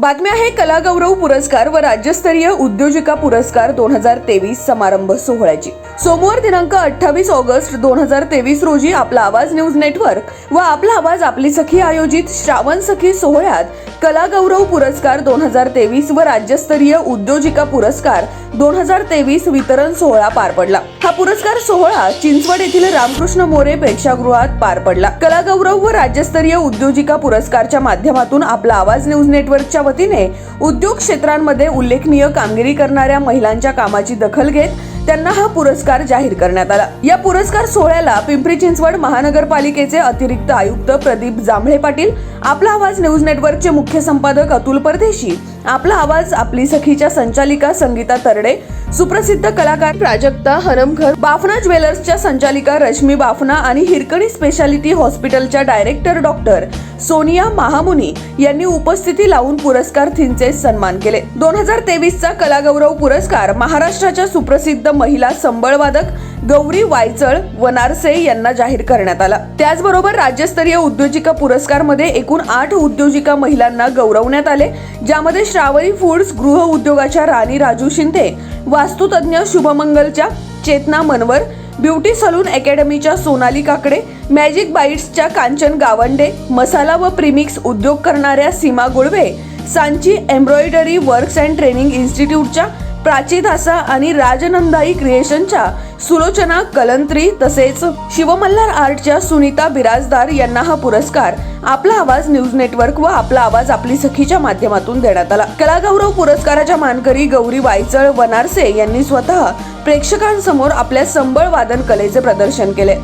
बातमी आहे कलागौरव पुरस्कार व राज्यस्तरीय उद्योजिका पुरस्कार दोन हजार तेवीस समारंभ सोहळ्याची. सोमवार दिनांक अठ्ठावीस ऑगस्ट दोन हजार तेवीस रोजी आपला आवाज न्यूज नेटवर्क व आपला आवाज आपली सखी आयोजित श्रावण सखी सोहळ्यात कलागौरव पुरस्कार दोन हजार तेवीस व राज्यस्तरीय उद्योजिका पुरस्कार दोन हजार तेवीस वितरण सोहळा पार पडला. हा पुरस्कार सोहळा चिंचवड येथील रामकृष्ण मोरे प्रेक्षागृहात पार पडला. कलागौरव व राज्यस्तरीय उद्योजिका पुरस्कारच्या माध्यमातून आपला आवाज न्यूज नेटवर्कच्या वतीने उद्योग क्षेत्रांमध्ये उल्लेखनीय कामगिरी करणाऱ्या महिलांच्या कामाची दखल घेत त्यांना हा पुरस्कार जाहीर करण्यात आला. या पुरस्कार सोहळ्याला पिंपरी चिंचवड महानगरपालिकेचे अतिरिक्त आयुक्त प्रदीप जांभळे पाटील आपला आवाज न्यूज नेटवर्कचे मुख्य संपादक अतुल परदेशी आपला आवाज आपली सखीच्या संचालिका संगीता तरडे सुप्रसिद्ध कलाकार प्राजक्ता हरमघर बाफना ज्वेलर्सच्या संचालिका रश्मी बाफना आणि हिरकणी स्पेशालिटी हॉस्पिटलच्या डायरेक्टर डॉक्टर सोनिया महामुनी यांनी उपस्थिती लावून पुरस्कारार्थींचे सन्मान केले. दोन हजार तेवीसचा कलागौरव पुरस्कार महाराष्ट्राच्या सुप्रसिद्ध महिला संबळवादक गौरी वायचळ वनारसे यांना जाहीर करण्यात आला. त्याचबरोबर राज्यस्तरीय उद्योजिका पुरस्कारमध्ये एकूण आठ उद्योजिका महिलांना गौरवण्यात आले ज्यामध्ये श्रावणी फूड्स गृह उद्योगाच्या राणी राजू शिंदे वास्तुतज्ञ शुभमंगलच्या चेतना मनवर ब्युटी सलून अकॅडमीच्या सोनाली काकडे मॅजिक बाईट्सच्या कांचन गावंडे मसाला व प्रीमिक्स उद्योग करणाऱ्या Seema Gulve Sanchi embroidery works and training इन्स्टिट्यूटच्या Prachi Dhasa आणि राजनंदाई क्रिएशनच्या सुलोचना कलंत्री तसेच शिवमल्हार आर्टच्या सुनीता बिराजदार यांना हा पुरस्कार आपला आवाज न्यूज नेटवर्क व आपला आवाज आपली सखीच्या माध्यमातून देण्यात आला. कलागौरव पुरस्काराच्या मानकरी गौरी वायचळ वनारसे यांनी स्वतः प्रेक्षकांसमोर आपल्या संबळ वादन कलेचे प्रदर्शन केले.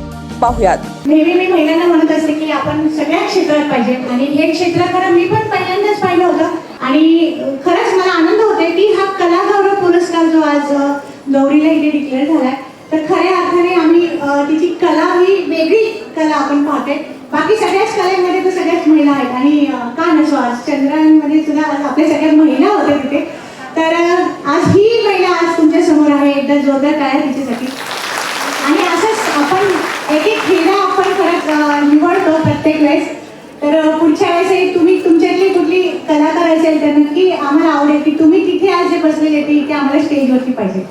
पाहुयात. नेहमी मी महिलांना म्हणत असते की आपण सगळ्या क्षेत्रात पाहिजे आणि हे क्षेत्र खरं मी पण पहिल्यांदाच पाहिलं होतं. आणि खरंच मला आनंद होते की हा कलागौरव पुरस्कार जो आज गौरीला इथे डिक्लेअर झालाय तर खऱ्या अर्थाने आम्ही तिची कला ही वेगळी कला आपण पाहते बाकी सगळ्याच कलेमध्ये तर सगळ्याच महिला आहेत. आणि का नसो आज चंद्रांमध्ये सुद्धा आपल्या सगळ्या महिला होत्या तिथे. तर आज ही महिला आज तुमच्यासमोर आहे. एकदा जोरदार काय तिच्यासाठी. आणि असंच आपण एक एक खेळा आपण परत निवडतो प्रत्येक वेळेस. तर पुढच्या वेळेस तुम्ही तुमच्यातली कुठली कलाकार असेल तर नक्की आम्हाला आवडेल की तुम्ही तिथे आज जे बसलेले ते इथे आम्हाला स्टेजवरती पाहिजे.